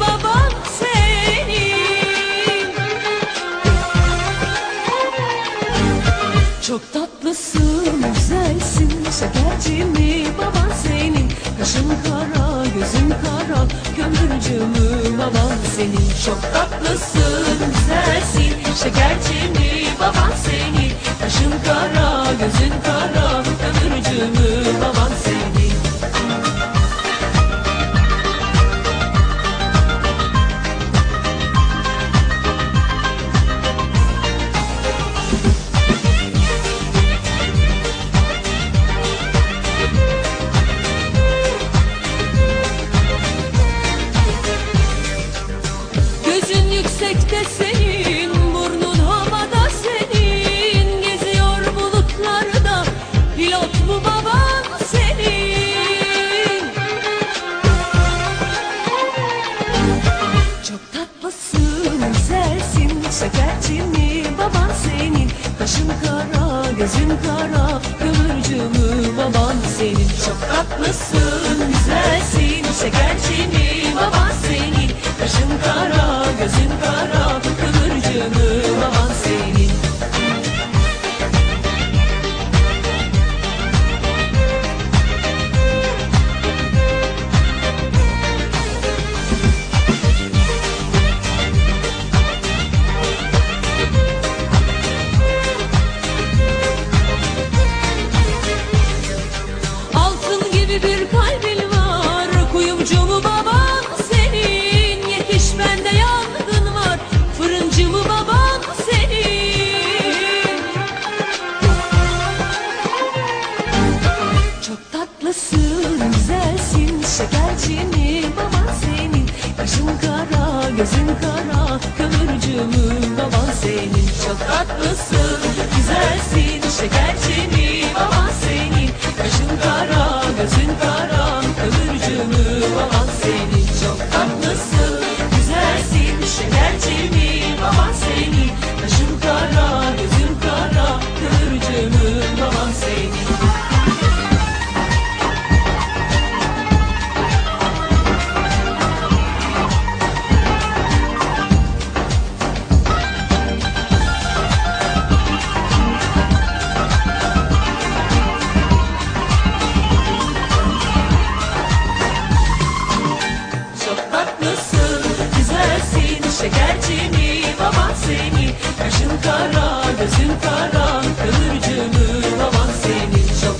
Baban senin Çok tatlısın, güzelsin. Şekerci mi baban senin Kaşın kara, gözün kara. Kömürcü mü baban senin Çok tatlısın, güzelsin. Şekerci mi baban senin Kaşın kara, senin, burnun havada senin. Geziyor bulutlarda, pilot mu baban senin. Çok tatlısın, güzelsin, şekerci mi baban senin. Kaşın kara, gözün kara, mü baban senin. Çok tatlısın, güzelsin, şekerci mi baban senin. Kaşın kara, gözün kara, gözün kara mü baban senin. Çok tatlısın, güzelsin Şekerci şekerci mi baban senin Kaşın kara, gözün kara, mü baban senin Çok